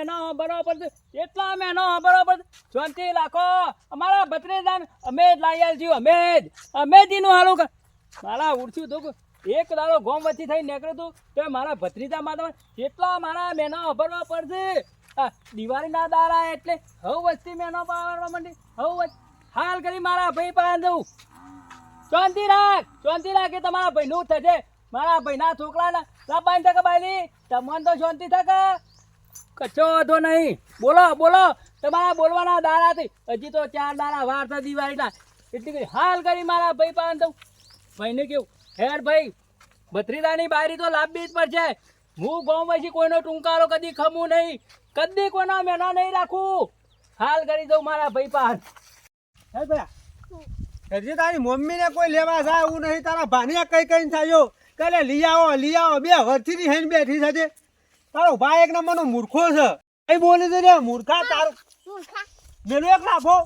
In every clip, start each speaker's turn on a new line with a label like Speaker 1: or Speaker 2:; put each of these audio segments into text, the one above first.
Speaker 1: મહિનો બરોબર એટલા મહિનો બરોબર શાંતિ રાખો. અમારા ભત્રીદાન અમે જ લાવી છીએ અમે જ અમે જ એનું હાલું મારા ઉડશું તો એક દાડો ગોમ વચ્ચે થઈ નીકળ્યું તું, તો મારા ભત્રીજા માતા કેટલા મારા મહેનો ભરવા પડશે દિવાળીના દારા એટલે હવ વસ્તી મહેનો પાડવા માંડી. હવ હાલ કરી મારા ભાઈ પાસે જવું શાંતિ રાખ. શાંતિ રાખ કે તમારા ભાઈનું થશે મારા ભાઈના છોકરાના લાબાઈ થકા બાયલી તમને તો શાંતિ થકે. કચ્છો વાંધો નહીં. બોલો બોલો. તમારા બોલવાના દાડાથી હજી તો ચાર દાડા વાર છે દિવાળીના એટલી કરી હાલ કરી મારા ભાઈ પાન દઉં ભાઈને કેવું? હેડ ભાઈ ભત્રીદાની બારી તો લાંબી જ પડશે. હું ગામ પછી કોઈનો ટૂંકારો કદી ખમું નહીં. કદી કોઈના મેના નહીં રાખું. હાલ કરી દઉં મારા ભાઈ પાન
Speaker 2: હે હજી તારી મમ્મીને કોઈ લેવા જાય એવું નહીં. તારા ભાનિયા કઈ કઈ થયો કાલે લઈ આવો લઈ આવો. બે વર્ષથી હેન બેઠી તે. તારો ભાઈ એક નંબરનો મૂર્ખો છે. એ બોલે છે રે મૂર્ખા તારો. મેલો એક લાફો.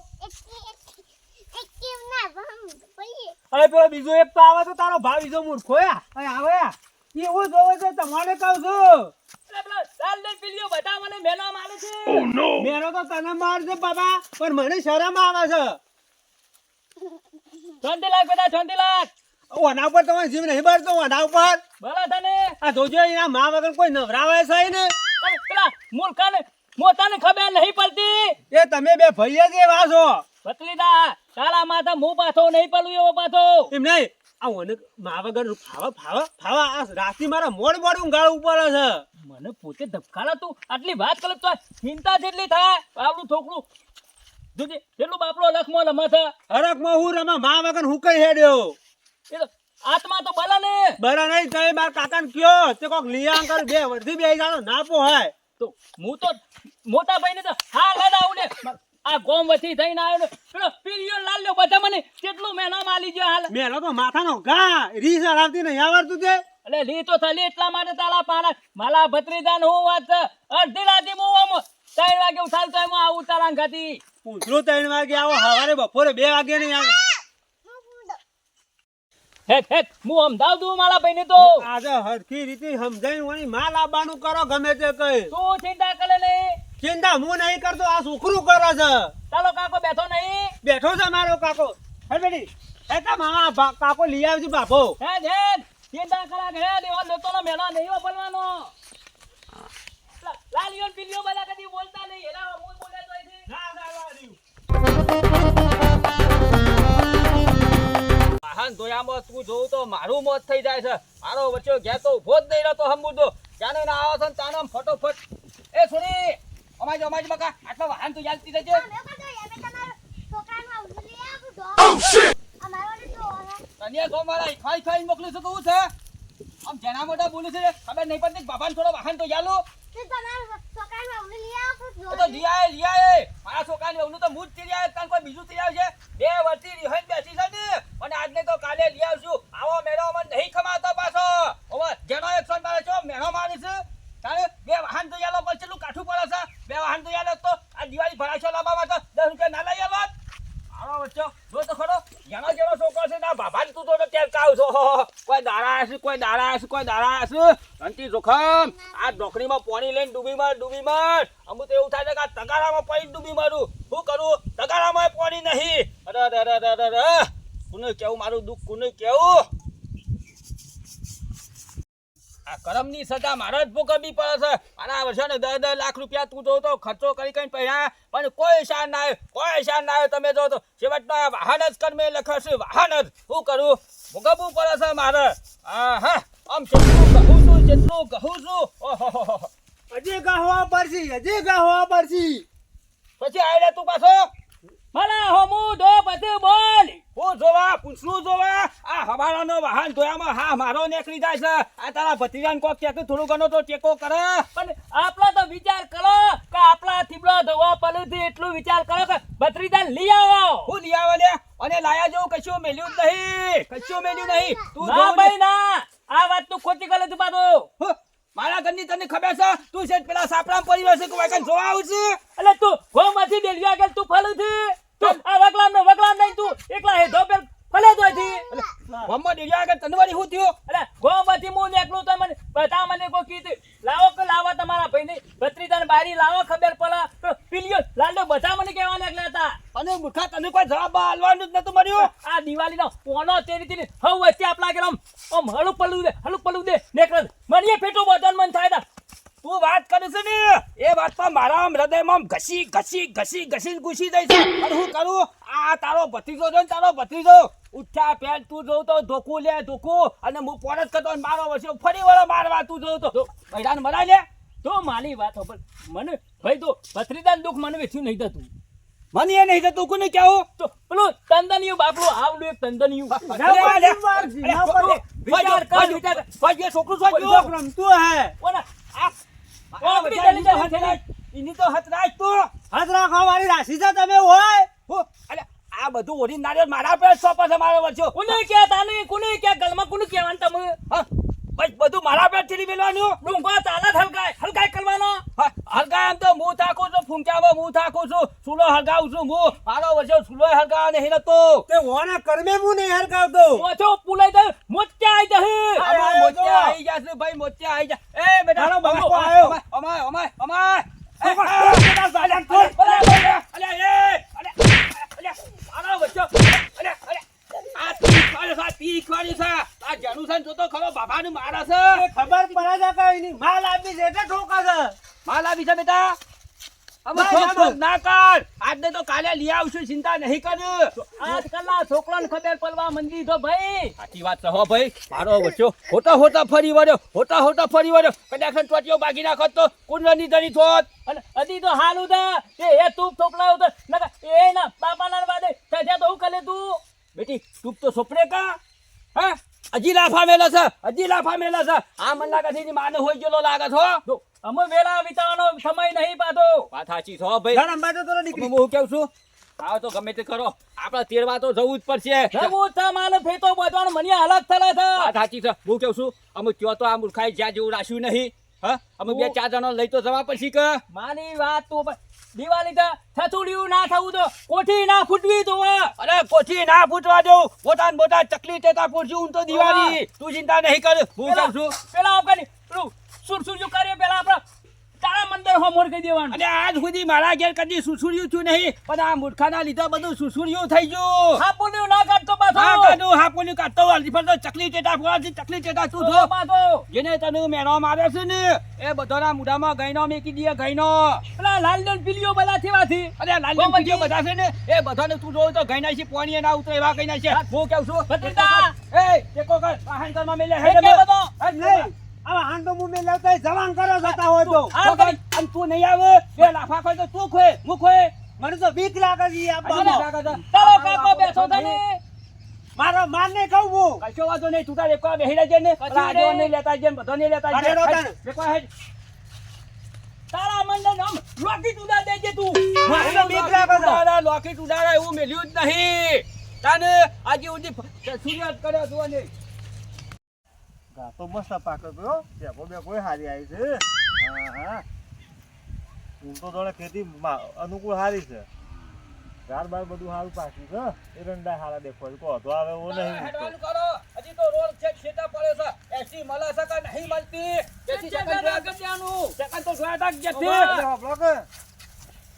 Speaker 2: અરે પેલો બીજો એક તો આવે તો તારો ભાઈ બીજો મૂર્ખો યા અહીં આવે. એવું જોવે છે તમારે કહું છું.
Speaker 1: બધા મને મેનો મારે છે.
Speaker 2: મેરો તો તને મારશે બાબા પણ મને શરમ આવે છે.
Speaker 1: શાંતિ લાખ બધા શાંતિ લાખ.
Speaker 2: ઓના ઉપર તમારે જીવ નહીં ભરતો ઓના ઉપર.
Speaker 1: ભલે તને
Speaker 2: આ જોજો એના મા વગર કોઈ નવરાવે છે ને
Speaker 1: પેલા મૂર્ખાને મોતાને ખબર નહીં પડતી?
Speaker 2: એ તમે બે ભૈયા જ એવા છો?
Speaker 1: બતલીદા તારા માથા મુ પાછો નહીં પડું એવો પાછો.
Speaker 2: એમ નહીં? આ ઓને મા વગર ફાવા ફાવા ફાવા આ રાતી મારા મોડ મોડ ઊંઘાડ ઉપર છે.
Speaker 1: મને પોતે ધબકારા તું? આટલી વાત કરે તો ચિંતા જેટલી થાય આપણું છોકરું જોજે કેટલું બાપડો લખમો રમત છે.
Speaker 2: હરકમાં હું રમા મા વગર હું કઈ હેડ્યો?
Speaker 1: આત્મા તો બલા ને.
Speaker 2: બરા નહીં તમે માર કાકાને કયો તે કોક લીયા અંકલ બે વર્ધી બે જાણો ના પોહાય
Speaker 1: તો હું તો મોટા ભાઈને તો હા આવું ને. આ ગોમ વથી થઈને આવ્યો ને. પેલો પીરિયો લાલ્યો બધા મને કેટલું મેલા માલી ગયો હાલ.
Speaker 2: મેલો તો માથાનો ઘા રીસ હરાવતી નહીં આવડતું તે
Speaker 1: એટલે લી તો થલી એટલા માટે તાલા પાડા. માલા ભત્રીદાન હું વાત છે? અડધી રાતી હું આમ ત્રણ વાગે ઉઠાલ તો એમાં આવું તારા ઘાતી
Speaker 2: પૂંછડું ત્રણ વાગે આવો સવારે બપોરે બે વાગે નહીં આવે.
Speaker 1: હેક હેક હું સમજાવ દઉં મારા ભાઈને તો
Speaker 2: આજે હરખી રીતે સમજાઈને વળી માલ આબાનું કરો ગમે તે કઈ.
Speaker 1: શું ચિંતા કરે ને
Speaker 2: ચિંતા હું નહીં કરતો આ સુખરું કરે છે.
Speaker 1: ચાલો કાકો બેઠો નહીં.
Speaker 2: બેઠો છે મારો કાકો. હે બેટી હે તા મામા કાકો લઈ આવજો બાપો.
Speaker 1: હે હેક ચિંતા કરા કે એવા લેતો નો મેલા નહીં વાપરવાનો લાલિયો ને બધા કદી બોલતા નહીં. એના હું બોલે તો.
Speaker 2: ના ના લાડ્યું.
Speaker 1: વાહન ધોયામાં તું જોઉં તો મારું મોત થઈ જાય છે. મારો વચ્ચે ઘેર તો ઊભો જ નહીં રહેતો હમુદો જાણે ના આવો છો ફટોફટ. એ છોડી અમાજ અમાજ બકા આટલો વાહન તું યાદ જજે તને ગો મારા ખાઈ ખાઈ મોકલું છું કહું છે? આમ જેના મોટા બોલું છે ખબર નહીં પડતી બાબાને થોડો વાહન તો યાલો એ તો લિયાએ લિયાએ મારા છોકરાને એવનું તો હું જ તીરી આવ્યો તાન કોઈ બીજું તીરી આવશે બે વર્ષથી રિહાઈને બેસી છે ને અને આજને તો કાલે લઈ આવશું આવો મેળો મને નહીં ખમાતો પાછો હવે જેનો એકસો મારે છો મેળો મારીશ તારે બે વાહન તો યાલો પર ચેટલું કાઠું પડે છે બે વાહન તો યાલો તો આ દિવાળી ભરાશો લાવવામાં તો દસ રૂપિયા ના લઈ આવત આવો વચ્ચો જો તો ખરો. જેનો જેવો છોકરો છે, ના બાબા તું તો ત્યાં કાવ છો. કોઈ દાડા હશે કોઈ દાડા હશે કોઈ દાડા હશે અંતિ જોખમ. આ ઢોકળીમાં પાણી લઈને ડૂબી માર ડૂબી માર. તો એવું થાય છે કે આ તગારામાં પડી ડૂબી મારું. શું કરું? તગારામાં પાણી નહીં. અરે અરે અરે અરે અરે. કોને કેવું મારું દુઃખ? કોને કેવું? આ કરમની સજા મારા જ ભોગવવી પડે છે. મારા વર્ષે ને દસ દસ લાખ રૂપિયા તું જોતો ખર્ચો કરી કઈ પડ્યા પણ કોઈ શાન ના આવ્યો કોઈ શાન ના આવ્યો તમે જોતો. છેવટનો વાહન જ કર્મે લખશે વાહન જ. શું કરું? ભોગવવું પડે છે મારે. હા હા આમ જેટલું કહું છું જેટલું કહું છું. ઓહો
Speaker 2: હજી ગાહવા પડશે હજી ગાહવા પડશે.
Speaker 1: પછી આયરે તું પાછો? ભલા હોમુ દો પછી બોલ. હું જોવા પૂછલું જોવા. આ હવારાનો વાહન ધોયામાં હા મારો નીકળી જાય છે. આ તારા ભત્રીજાન કોક કે થોડું ઘણો તો ટેકો કરે. પણ આપણા તો વિચાર કરો કે આપણા થીબડો ધોવા પલુથી એટલું વિચાર કરો કે ભત્રીજાન લઈ આવો. હું લઈ આવો લે. અને લાયા જેવું કશું મેલ્યું નહીં. કશું મેલ્યું નહીં. તું ના ભાઈ ના. આ વાત તું ખોટી કરે તું બાબુ મારા ઘરની તને ખબર છે? તું છે પેલા સાપડા પડી છે કે વાગન જોવા આવું છે? એટલે તું ગોમાંથી ડેલી આગળ તું ફલું છે. તું તો. મને મને કો કીધું લાવો લાવો તમારા બારી લાવો ખબર પલા પીલિયો લાલ્યો બધા મને કહેવા લાગ્યા મુખા તને કોઈ
Speaker 3: જવાબ આલવાનું નતું મળ્યું?
Speaker 1: આ દિવાળી નો કોનો તે રીતે હવ વચ્ચે આપલા પલું દે હળું પલું દે નેકળ મને એ પેટો બદન મન થાય તું
Speaker 3: વાત કરે છે ને. વાત તો મારા હૃદયમાં ઘસી ઘસી ઘસી ઘસી ઘૂસી જાય છે. અને હું કરું? આ તારો ભત્રીજો છે ને તારો ભત્રીજો. ઉઠ્યા પેન તું જોઉં તો ધોકું લે ધોકું. અને હું પોરત કરતો મારો વર્ષે ફરી વળો મારવા તું જોઉં તો. બૈરાને મરાય લે.
Speaker 1: તો મારી વાત હોભળ મને ભાઈ તો ભત્રીદાન દુઃખ મને વેઠ્યું નહીં થતું.
Speaker 3: મને એ નહીં થતું કોને કેવું
Speaker 1: તો પેલું તંદનિયું બાપડું આવડું એક તંદનિયું.
Speaker 2: જી.
Speaker 1: વિચાર કર, વિચાર
Speaker 3: છોકરું
Speaker 2: રમતું હે.
Speaker 1: ઓલા,
Speaker 3: આ એની તો હથ રાખ તું.
Speaker 2: હાથ રાખવા વાળી રાશિ છે તમે હોય.
Speaker 3: અરે આ બધું ઓરી નારિયેળ મારા પર સોંપે છે મારો વર્ષો
Speaker 1: કોને ક્યાં તાને કોને ક્યાં ગલમાં કોને કહેવાનું તમે?
Speaker 3: હા બસ બધું મારા પર ઠીલી મેલવાનું
Speaker 1: ડુંગા તાલા હલકાય હલકાય કરવાનો
Speaker 3: હા, હલકા એમ તો હું થાકું ફૂંક્યામાં હું થાકું છું સુલો હરગાવું છું હું મારો વર્ષો સુલો હલગાવા નહીં નતો
Speaker 2: તે ઓના કર્મે હું નહીં હરકાવતો
Speaker 1: ઓછો પુલાઈ દે મોચ્યા આઈ દે
Speaker 3: અમાર મોચ્યા આઈ જા ભાઈ મોચ્યા આઈ જા એ બેટા
Speaker 2: મારો
Speaker 3: અમાય,
Speaker 2: આયો.
Speaker 3: અમાય અમાય અમાય આ,
Speaker 2: બેટા.
Speaker 3: અલે, એ, અલે, અલે, મારો બચ્ચો, અલે, અલે, આ તીખ વાળી છે, આ તીખ વાળી આ જાનું જોતો ખરો બાબાનું મારા છે
Speaker 2: ખબર પડે છે કઈ નહીં માલ આપી છે એટલે ઠોકા છે
Speaker 3: માલ આપી છે બેટા
Speaker 2: ના, ના,
Speaker 3: ના. કર. આજને તો કાલે લઈ આવશું ચિંતા નહીં કર.
Speaker 1: આજકાલના છોકરાને ખબર પડવા મંડી તો ભાઈ.
Speaker 3: સાચી વાત છે હો ભાઈ. મારો વચ્ચો હોતા હોતા ફરી વળ્યો હોટા હોતા ફરી વળ્યો. કદાચ ટોટીઓ બાકી નાખત તો કુંડની ધરી થોત
Speaker 1: અને હજી તો હાલું તા કે એ તું થોપલાવ તો નકા એ ના બાપાના વાદે ત્યાં તો હું કરે તું.
Speaker 3: બેટી તું તો સોપડે કા? હા? હજી લાફા મેલા છે હજી લાફા મેલા છે. આ મન લાગે છે માને હોય ગયેલો લાગે છો
Speaker 1: અમે વેલા વિતાવાનો સમય નહીં પાતો.
Speaker 3: વાત સાચી છો ભાઈ.
Speaker 2: ના બાજુ તો નીકળી.
Speaker 3: હું કેવું છું? આવો તો ગમે તે કરો. આપણા તેરવા તો જવું જ પડશે.
Speaker 1: જવું થા માલ ફેતો બધવાનો મને અલગ થલા છે.
Speaker 3: વાત સાચી છે. હું કેવું છું? અમે કયો તો આ મૂર્ખાઈ જ્યાં જેવું રાખ્યું નહીં. હા? અમે બે ચાર જણો લઈ તો જવા પછી કે?
Speaker 1: મારી વાત તું પણ દિવાળી તો થતુડિયું ના થવું તો કોઠી ના ફૂટવી તો
Speaker 3: અરે કોઠી ના ફૂટવા દઉં. પોતાને પોતા ચકલી ટેટા પૂછ્યું તો દિવાળી. તું ચિંતા નહીં કર. હું કહું છું?
Speaker 1: પેલા પેલું સુરસુર્યું કરીએ પેલા આપણે તારા મંદિર હોમવર્ક કહી દેવાનું.
Speaker 3: અને આજ સુધી મારા ઘેર કદી સુસુર્યું થયું નહીં પણ આ મૂર્ખાના લીધે બધું સુસુર્યું થઈ ગયું.
Speaker 1: હાપુડિયું ના કાઢતો પાછો.
Speaker 3: હા કાઢું હા કાઢતો પણ તો ચકલી ટેટા ફોડાથી ચકલી ટેટા તું
Speaker 1: તો પાછો.
Speaker 3: જેને તને મેનો મારે છે ને એ બધાના મુઢામાં ગઈનો મેકી દે ગઈનો
Speaker 1: પેલા લાલ દન પીલીઓ બધા થેવાથી
Speaker 3: અરે
Speaker 1: લાલડન
Speaker 3: પીલીઓ બધા છે ને એ બધાને તું જોવ તો ગઈના છે પોણી ના ઉતરે એવા ગઈના છે. હું. કેવું છું?
Speaker 1: ભત્રીતા
Speaker 3: એ એકો કર વાહન કરમાં મેલે
Speaker 1: એટલે બધો?
Speaker 2: એ નહીં આવા હાંડો મું મેં લેવતા જવાન કરો જતા હોય તો.
Speaker 3: અને તું નહીં આવે બે લાફા ખોય તો તું ખોય હું ખોય.
Speaker 2: મને તો બીક લાગે છે આ આપવામાં.
Speaker 1: તારો કાકો બેસો તને
Speaker 2: મારો માન ને કહું હું.
Speaker 3: કશો વાંધો નહીં તું તારે એકવાર બેહી રહેજે ને. રાજો
Speaker 1: નહીં.
Speaker 3: નહીં લેતા જઈએ બધો નહીં લેતા.
Speaker 2: રોતા
Speaker 3: એકવાર હેડ.
Speaker 1: તારા મંડળ નામ લોકી તુડા દેજે તું.
Speaker 2: મારે તો બીક લાગે છે.
Speaker 3: તારા લોકી ઉડાડા એવું મેલ્યું જ નહીં. તાને આજે ઉજી સૂર્યાસ્ત કર્યો તું અને
Speaker 2: ગા તો મસ્ત પાકે તો ભેગો બે કોઈ હારી આવી છે. હા હા ઊન તો જોડે ખેતી અનુકૂળ હારી છે. ચાર બાર બધું સારું પાક્યું છે એરંડા હારા દેખો છે. કોઈ હતો આવે એવો નહીં.
Speaker 3: કરો. હજી તો રોડ છે છેટા પડે છે. એસી મળે છે કે નહીં મળતી? એસી સેકન્ડ જોયા સેકન્ડ તો જોયા તા જ
Speaker 2: એટલે
Speaker 3: નથી.
Speaker 2: હોભળો કે?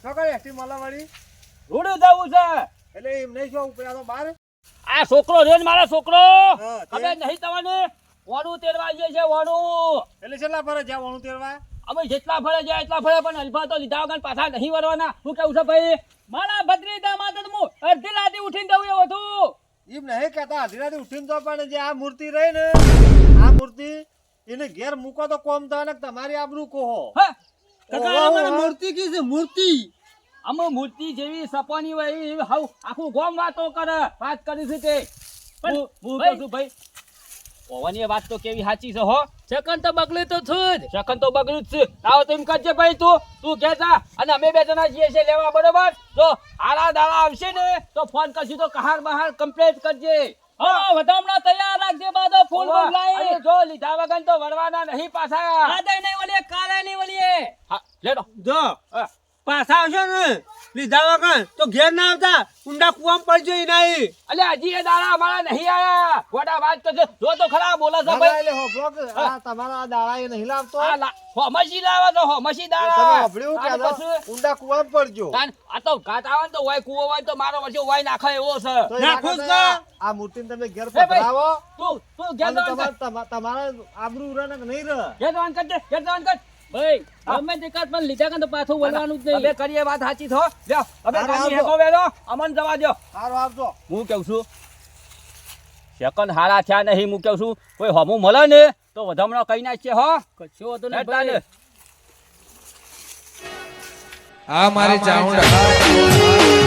Speaker 2: સકાળે એસટી મલાવાળી
Speaker 3: રોડ જવું છે.
Speaker 2: એટલે એમ નહીં શું ઉપર તો બાર.
Speaker 3: આ છોકરો ને મારા છોકરો. હવે નહીં તમને? વણું તેડવા જઈએ છે વણું.
Speaker 2: એટલે છેલ્લા ફરે જ્યાં વણું તેડવા?
Speaker 3: અમે જેટલા ફરે જાય એટલા ફરે પણ અલ્ફા તો લીધા વગર પાછા નહીં વળવાના. શું કેવું છે ભાઈ?
Speaker 1: મારા ભદ્રીતા માં તો હું અડધી રાતે ઉઠીને જવું એવું હતું
Speaker 2: એમ નહીં કહેતા અધીરાથી ઉઠીને તો પણ જે આ મૂર્તિ રહી ને આ મૂર્તિ એને ઘેર મૂકો તો કોમ થાય ને તમારી આબરૂ કહો.
Speaker 3: હા
Speaker 2: મૂર્તિ કી છે? મૂર્તિ.
Speaker 3: અમે મૂર્તિ જેવી સપોની હોય એવી હાવ આખું ગોમ વાતો કરે. વાત કરી છે તે. હું હું કહું છું ભાઈ ઓવાની વાત તો કેવી સાચી છે હો.
Speaker 1: સેકન્ડ તો બગલે તો છું જ.
Speaker 3: સખન તો બગડ્યું જ છે. આવો તો એમ કરજે ભાઈ તું. તું કહેતા અને અમે બે જણા જઈએ છે લેવા બરોબર? જો આડા દાડા આવશે ને તો ફોન કરશું તો કહાર બહાર કમ્પ્લેટ કરજે.
Speaker 1: હા. વધામણા તૈયાર રાખજે બાદો ફૂલ લાઈ
Speaker 3: જો લીધા વગર તો વરવાના નહીં પાછા.
Speaker 1: આદય નહીં વળીએ કાલે નહીં વળીએ.
Speaker 3: હા લેડો.
Speaker 2: જો. પાછા આવશો ને. લીધા વગર. તો ઘેર ના આવતા. ઊંડા કુવામાં પડજો નહીં
Speaker 3: અલ્યા હજી એ દાડા અમારા નહીં આયા. ખોટા વાત કરશે જો તો ખરા બોલા છે ભાઈ.
Speaker 4: એટલે હોભળો કે આ તમારા આ દાડા એ નહીં લાવતો.
Speaker 3: આ હોમસી લાવે તો હોમસી
Speaker 4: તમે
Speaker 3: દાડા
Speaker 4: હોભળ્યું કે આ
Speaker 3: પછી-
Speaker 4: ઊંડા કુવામાં પડજો.
Speaker 3: આ તો ઘાટ આવે ને તો વાય કુવો હોય તો મારો વચ્ચે વાય નાખે એવો છે.
Speaker 2: નાખું
Speaker 4: છે,
Speaker 2: ના.
Speaker 4: આ મૂર્તિને તમે ઘેર. પધરાવો.
Speaker 3: તું તું ઘેર
Speaker 4: તમારા આબરૂ રહે ને કે નહીં રહે.
Speaker 3: ઘેર જવાનું કર ઘેર જવાનું કર.
Speaker 1: ભાઈ અમે દેખાત પણ લીધા કાં તો પાછું વળવાનું જ
Speaker 3: નહીં.
Speaker 1: નહીં
Speaker 3: કરીએ વાત સાચી થો લ્યો અમે
Speaker 4: હારું,
Speaker 3: હેકો વેલો અમન જવા દો
Speaker 4: હારો આવજો.
Speaker 3: હું કહું છું? સેકન્ડ હારા થયા નહીં હું કહું છું? કોઈ હમું મળે ને તો વધામણો કઈ નાખશે હો?
Speaker 1: કશો વાંધો નહીં. ભાઈ.
Speaker 5: આ મારી ચાઉંડા